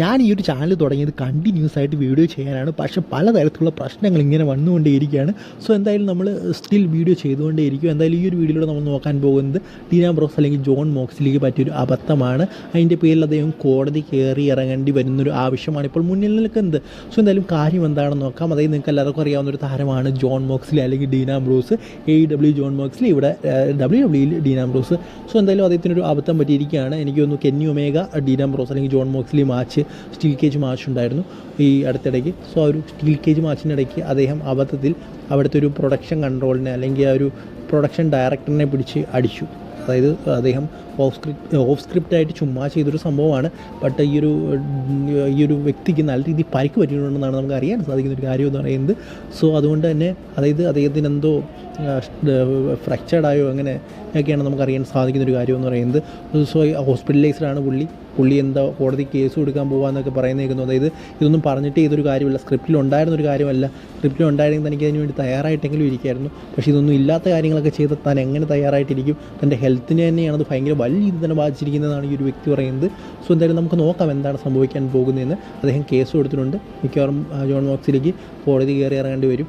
ഞാൻ ഈ ഒരു ചാനൽ തുടങ്ങിയത് കണ്ടിന്യൂസ് ആയിട്ട് വീഡിയോ ചെയ്യാനാണ്. പക്ഷേ പലതരത്തിലുള്ള പ്രശ്നങ്ങൾ ഇങ്ങനെ വന്നുകൊണ്ടേയിരിക്കുകയാണ്. സോ എന്തായാലും നമ്മൾ സ്റ്റിൽ വീഡിയോ ചെയ്തുകൊണ്ടേയിരിക്കും. എന്തായാലും ഈ ഒരു വീഡിയോയിലൂടെ നമ്മൾ നോക്കാൻ പോകുന്നത് ടീന ബ്രോസ് അല്ലെങ്കിൽ ജോൺ മോക്സിലേക്ക് പറ്റിയൊരു അബദ്ധമാണ്. അതിന്റെ പേരിൽ അദ്ദേഹം കോടതി കയറി ഇറങ്ങേണ്ടി വരുന്നൊരു ആവശ്യമാണ് ഇപ്പോൾ മുന്നിൽ നിൽക്കുന്നത്. സോ എന്തായാലും കാര്യം എന്താണെന്ന് നോക്കാം. അതായത് നിങ്ങൾക്ക് എല്ലാവർക്കും അറിയാവുന്ന ഒരു താരമാണ് ജോൺ മോക്സിലി അല്ലെങ്കിൽ Dean Ambrose. A W Jon Moxley ഇവിടെ ഡബ്ല്യു ഡബ്ല്യുയിൽ ഡീന ബ്രൂസ്. സോ എന്തായാലും അദ്ദേഹത്തിനൊരു അബദ്ധം പറ്റിയിരിക്കുകയാണ്. എനിക്ക് തോന്നുന്നു കെന്നി ഒമേഗ ഡീന ബ്രോസ് അല്ലെങ്കിൽ Jon Moxley match steel cage match ഉണ്ടായിരുന്നു ഈ അടുത്തിടയ്ക്ക്. സോ ആ ഒരു സ്റ്റീൽ കേജ് മാച്ചിനിടയ്ക്ക് അദ്ദേഹം അബദ്ധത്തിൽ അവിടുത്തെ ഒരു പ്രൊഡക്ഷൻ കൺട്രോളിനെ അല്ലെങ്കിൽ ആ ഒരു പ്രൊഡക്ഷൻ ഡയറക്ടറിനെ പിടിച്ച് അടിച്ചു. അതായത് അദ്ദേഹം ഓഫ് സ്ക്രിപ്റ്റ് ഓഫ് സ്ക്രിപ്റ്റായിട്ട് ചുമ്മാ ചെയ്തൊരു സംഭവമാണ്. ബട്ട് ഈ ഒരു ഈ ഒരു വ്യക്തിക്ക് നല്ല രീതിയിൽ പരിക്ക് പറ്റിയിട്ടുണ്ടെന്നാണ് നമുക്ക് അറിയാൻ സാധിക്കുന്ന ഒരു കാര്യം എന്ന് പറയുന്നത്. സോ അതുകൊണ്ട് തന്നെ അതായത് അദ്ദേഹത്തിന് എന്തോ ഫ്രാക്ചേർഡായോ അങ്ങനെ ഒക്കെയാണ് നമുക്ക് അറിയാൻ സാധിക്കുന്ന ഒരു കാര്യം എന്ന് പറയുന്നത്. സോ ഹോസ്പിറ്റലൈസ്ഡ് ആണ് പുള്ളി. പുള്ളി എന്താ കോടതി കേസ് കൊടുക്കാൻ പോകാമെന്നൊക്കെ പറയുന്നേക്കുന്നു. അതായത് ഇതൊന്നും പറഞ്ഞിട്ട് ഇതൊരു കാര്യമല്ല. സ്ക്രിപ്റ്റിൽ ഉണ്ടായിരുന്ന ഒരു കാര്യമല്ല. സ്ക്രിപ്റ്റിൽ ഉണ്ടായിരുന്നെങ്കിൽ തനിക്ക് അതിന് വേണ്ടി തയ്യാറായിട്ടെങ്കിലും ഇരിക്കുമായിരുന്നു പക്ഷേ ഇതൊന്നും ഇല്ലാത്ത കാര്യങ്ങളൊക്കെ ചെയ്ത് താൻ എങ്ങനെ തയ്യാറായിട്ടിരിക്കും? തന്റെ ഹെൽത്തിന് തന്നെയാണ് അത് ഭയങ്കര വലിയ രീതി തന്നെ ബാധിച്ചിരിക്കുന്നതാണ് ഈ ഒരു വ്യക്തി പറയുന്നത്. സോ എന്തായാലും നമുക്ക് നോക്കാം എന്താണ് സംഭവിക്കാൻ പോകുന്നതെന്ന്. അദ്ദേഹം കേസ് കൊടുത്തിട്ടുണ്ട്. മിക്കവാറും ജോൺ മോക്സിലേക്ക് കോടതി കയറി ഇറങ്ങേണ്ടി വരും.